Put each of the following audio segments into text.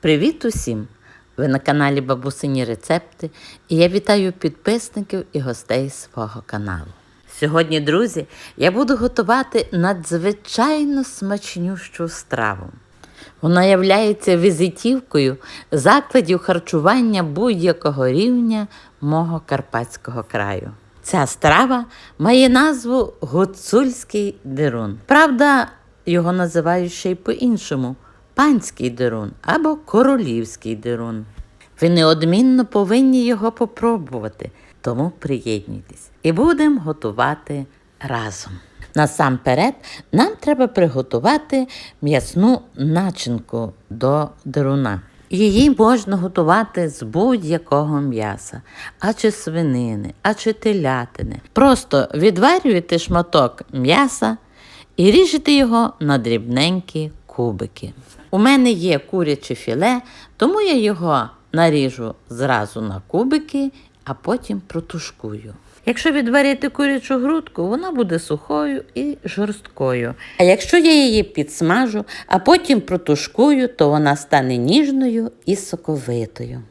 Привіт усім! Ви на каналі Бабусині Рецепти і я вітаю підписників і гостей свого каналу. Сьогодні, друзі, я буду готувати надзвичайно смачнющу страву. Вона являється візитівкою закладів харчування будь-якого рівня мого Карпатського краю. Ця страва має назву гуцульський дирун. Правда, його називають ще й по-іншому панський дирун або королівський дирун. Ви неодмінно повинні його попробувати, тому приєднуйтесь і будемо готувати разом. Насамперед, нам треба приготувати м'ясну начинку до деруна. Її можна готувати з будь-якого м'яса, а чи свинини, а чи телятини. Просто відварюєте шматок м'яса і ріжете його на дрібненькі кубики. У мене є куряче філе, тому я його наріжу зразу на кубики, а потім протушкую. Якщо відварити курячу грудку, вона буде сухою і жорсткою. А якщо я її підсмажу, а потім протушкую, то вона стане ніжною і соковитою.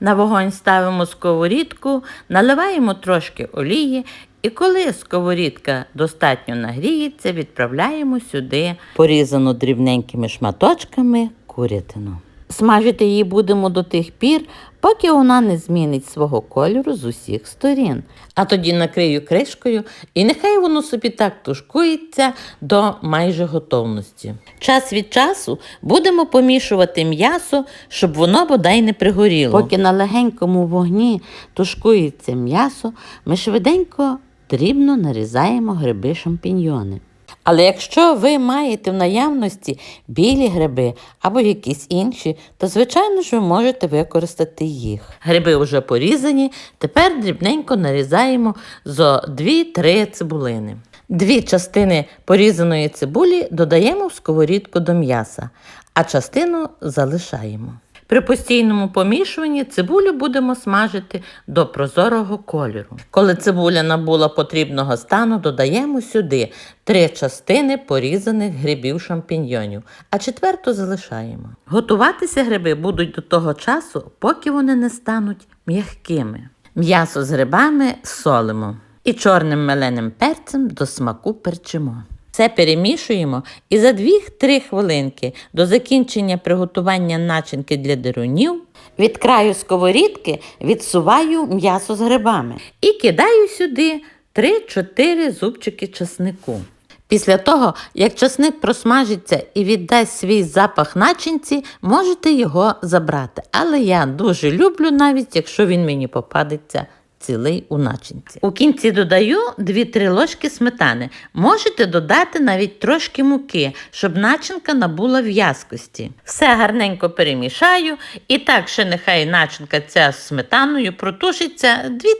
На вогонь ставимо сковорідку, наливаємо трошки олії, і коли сковорідка достатньо нагріється, відправляємо сюди порізану дрібненькими шматочками курятину. Смажити її будемо до тих пір, поки вона не змінить свого кольору з усіх сторін. А тоді накрию кришкою і нехай воно собі так тушкується до майже готовності. Час від часу будемо помішувати м'ясо, щоб воно бодай не пригоріло. Поки на легенькому вогні тушкується м'ясо, ми швиденько дрібно нарізаємо гриби шампіньйони. Але якщо ви маєте в наявності білі гриби або якісь інші, то звичайно ж ви можете використати їх. Гриби вже порізані, тепер дрібненько нарізаємо зо 2-3 цибулини. Дві частини порізаної цибулі додаємо в сковорідку до м'яса, а частину залишаємо. При постійному помішуванні цибулю будемо смажити до прозорого кольору. Коли цибуля набула потрібного стану, додаємо сюди три частини порізаних грибів шампіньйонів, а четверту залишаємо. Готуватися гриби будуть до того часу, поки вони не стануть м'якими. М'ясо з грибами солимо і чорним меленим перцем до смаку перчимо. Це перемішуємо і за 2-3 хвилинки до закінчення приготування начинки для дирунів від краю сковорідки відсуваю м'ясо з грибами і кидаю сюди 3-4 зубчики часнику. Після того, як часник просмажиться і віддасть свій запах начинці, можете його забрати. Але я дуже люблю, навіть якщо він мені попадеться цілий у начинці. У кінці додаю 2-3 ложки сметани. Можете додати навіть трошки муки, щоб начинка набула в'язкості. Все гарненько перемішаю і так ще нехай начинка ця з сметаною протушиться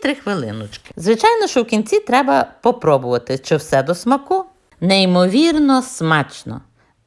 2-3 хвилиночки. Звичайно, що в кінці треба попробувати, чи все до смаку. Неймовірно смачно.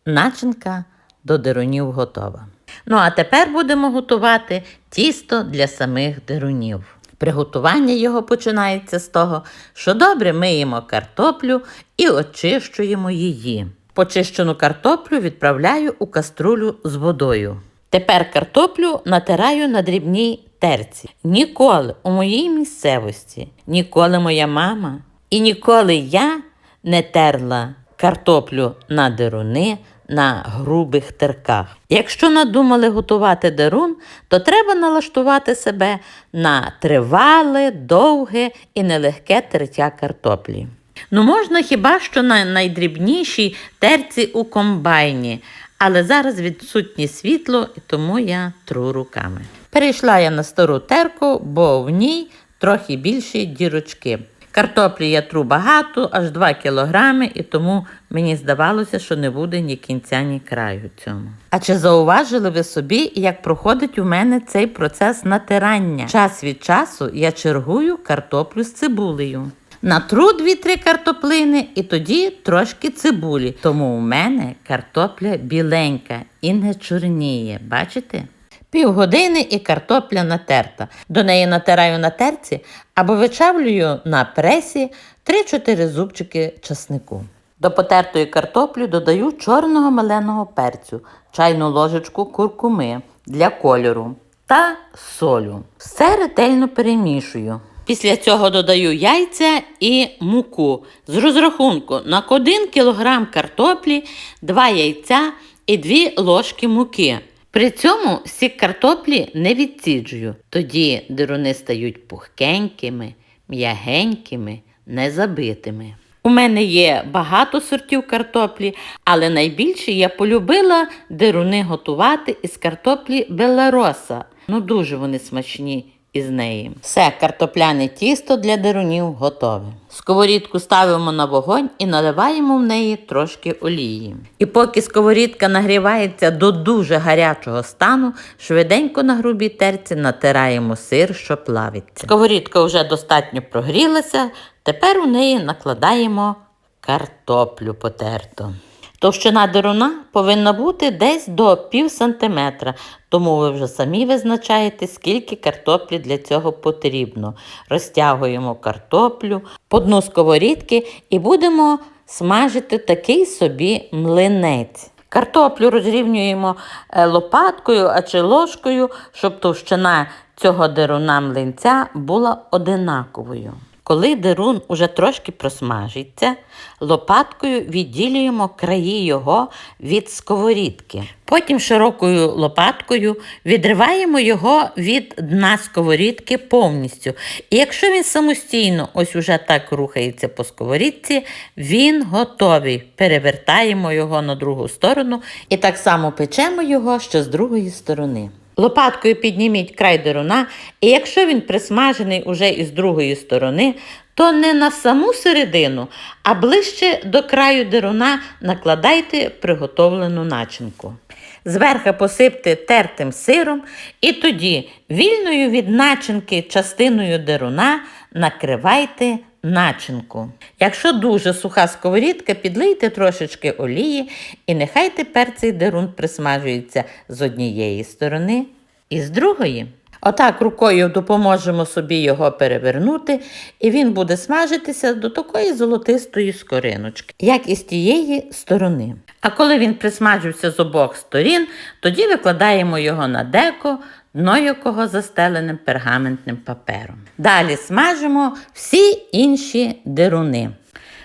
Начинка до дирунів готова. Ну а тепер будемо готувати тісто для самих дирунів. Приготування його починається з того, що добре миємо картоплю і очищуємо її. Почищену картоплю відправляю у каструлю з водою. Тепер картоплю натираю на дрібній терці. Ніколи у моїй місцевості, ніколи моя мама і ніколи я не терла картоплю на деруни на грубих терках. Якщо надумали готувати дерун, то треба налаштувати себе на тривале, довге і нелегке тертя картоплі. Ну, можна хіба що на найдрібнішій терці у комбайні, але зараз відсутнє світло, і тому я тру руками. Перейшла я на стару терку, бо в ній трохи більші дірочки. Картоплі я тру багато, аж 2 кілограми, і тому мені здавалося, що не буде ні кінця, ні краю цьому. А чи зауважили ви собі, як проходить у мене цей процес натирання? Час від часу я чергую картоплю з цибулею. Натру 2-3 картоплини і тоді трошки цибулі. Тому у мене картопля біленька і не чорніє. Бачите? Півгодини і картопля натерта. До неї натираю на терці або вичавлюю на пресі 3-4 зубчики часнику. До потертої картоплі додаю чорного меленого перцю, чайну ложечку куркуми, для кольору та солю. Все ретельно перемішую. Після цього додаю яйця і муку. З розрахунку на 1 кг картоплі, 2 яйця і 2 ложки муки. При цьому сік картоплі не відсіджую. Тоді дируни стають пухкенькими, м'ягенькими, незабитими. У мене є багато сортів картоплі, але найбільше я полюбила дируни готувати із картоплі Белароса. Ну дуже вони смачні із неї. Все, картопляне тісто для дирунів готове. Сковорідку ставимо на вогонь і наливаємо в неї трошки олії. І поки сковорідка нагрівається до дуже гарячого стану, швиденько на грубій терці натираємо сир, що плавиться. Сковорідка вже достатньо прогрілася, тепер у неї накладаємо картоплю потерту. Товщина деруна повинна бути десь до пів сантиметра, тому ви вже самі визначаєте, скільки картоплі для цього потрібно. Розтягуємо картоплю по дну сковорідки і будемо смажити такий собі млинець. Картоплю розрівнюємо е, лопаткою а чи ложкою, щоб товщина цього деруна млинця була одинаковою. Коли дерун уже трошки просмажиться, лопаткою відділюємо краї його від сковорідки. Потім широкою лопаткою відриваємо його від дна сковорідки повністю. І якщо він самостійно ось уже так рухається по сковорідці, він готовий. Перевертаємо його на другу сторону і так само печемо його ще з другої сторони. Лопаткою підніміть край деруна, і якщо він присмажений уже із другої сторони, то не на саму середину, а ближче до краю деруна накладайте приготовлену начинку. Зверху посипте тертим сиром і тоді вільною від начинки частиною деруна накривайте начинку. Якщо дуже суха сковорідка, підлийте трошечки олії і нехай тепер цей дерун присмажується з однієї сторони і з другої. Отак рукою допоможемо собі його перевернути, і він буде смажитися до такої золотистої скориночки, як і з тієї сторони. А коли він присмажився з обох сторін, тоді викладаємо його на деко, дно якого застеленим пергаментним папером. Далі смажимо всі інші деруни.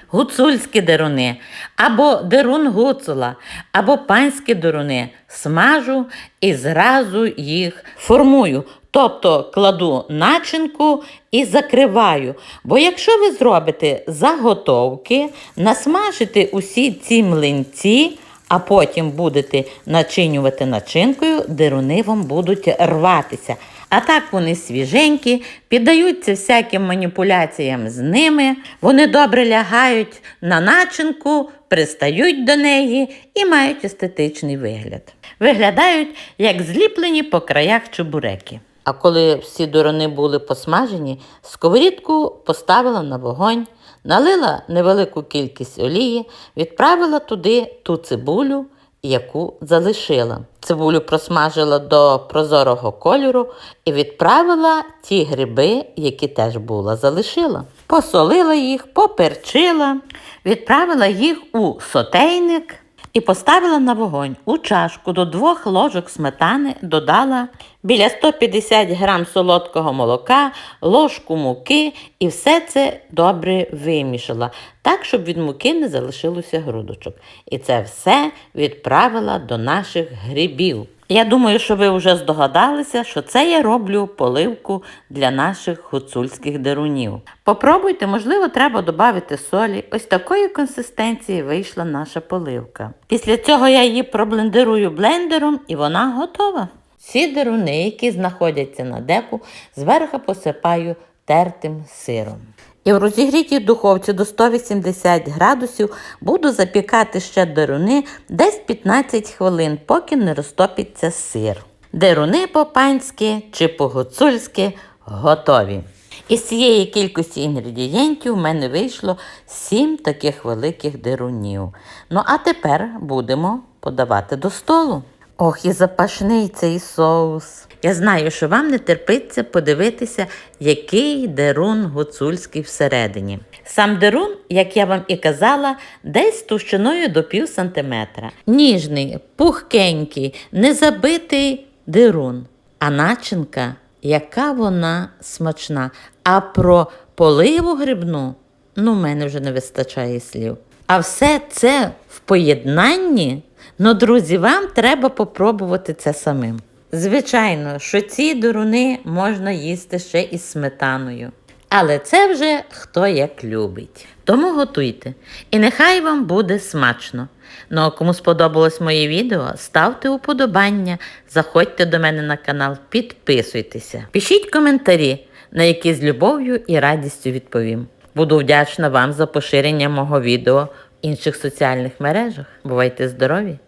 Гуцульські деруни, або дерун гуцула, або панські деруни. Смажу і зразу їх формую. Тобто кладу начинку і закриваю. Бо якщо ви зробите заготовки, насмажите усі ці млинці, а потім будете начинювати начинкою, деруни будуть рватися. А так вони свіженькі, піддаються всяким маніпуляціям з ними, вони добре лягають на начинку, пристають до неї і мають естетичний вигляд. Виглядають як зліплені по краях чебуреки. А коли всі дорони були посмажені, сковорідку поставила на вогонь, налила невелику кількість олії, відправила туди ту цибулю, яку залишила. Цибулю просмажила до прозорого кольору і відправила ті гриби, які теж була, залишила. Посолила їх, поперчила, відправила їх у сотейник і поставила на вогонь. У чашку до двох ложок сметани додала біля 150 грам солодкого молока, ложку муки і все це добре вимішала, так, щоб від муки не залишилося грудочок. І це все відправила до наших грибів. Я думаю, що ви вже здогадалися, що це я роблю поливку для наших гуцульських дерунів. Попробуйте, можливо, треба додати солі. Ось такої консистенції вийшла наша поливка. Після цього я її проблендерую блендером і вона готова. Ці деруни, які знаходяться на деку, зверху посипаю тертим сиром. І в розігрітій духовці до 180 градусів буду запікати ще деруни десь 15 хвилин, поки не розтопиться сир. Деруни по-панськи чи по-гуцульськи готові. Із цієї кількості інгредієнтів у мене вийшло 7 таких великих дерунів. Ну а тепер будемо подавати до столу. Ох, і запашний цей соус. Я знаю, що вам не терпиться подивитися, який дерун гуцульський всередині. Сам дерун, як я вам і казала, десь товщиною до пів сантиметра. Ніжний, пухкенький, не забитий дирун. А начинка, яка вона смачна. А про поливу грибну, ну, мене вже не вистачає слів. А все це в поєднанні, ну, друзі, вам треба попробувати це самим. Звичайно, що ці дуруни можна їсти ще із сметаною. Але це вже хто як любить. Тому готуйте. І нехай вам буде смачно. Ну а кому сподобалось моє відео, ставте уподобання, заходьте до мене на канал, підписуйтеся. Пишіть коментарі, на які з любов'ю і радістю відповім. Буду вдячна вам за поширення мого відео в інших соціальних мережах. Бувайте здорові!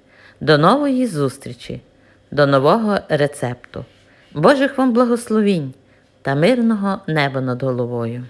До нової зустрічі, до нового рецепту. Божих вам благословінь та мирного неба над головою.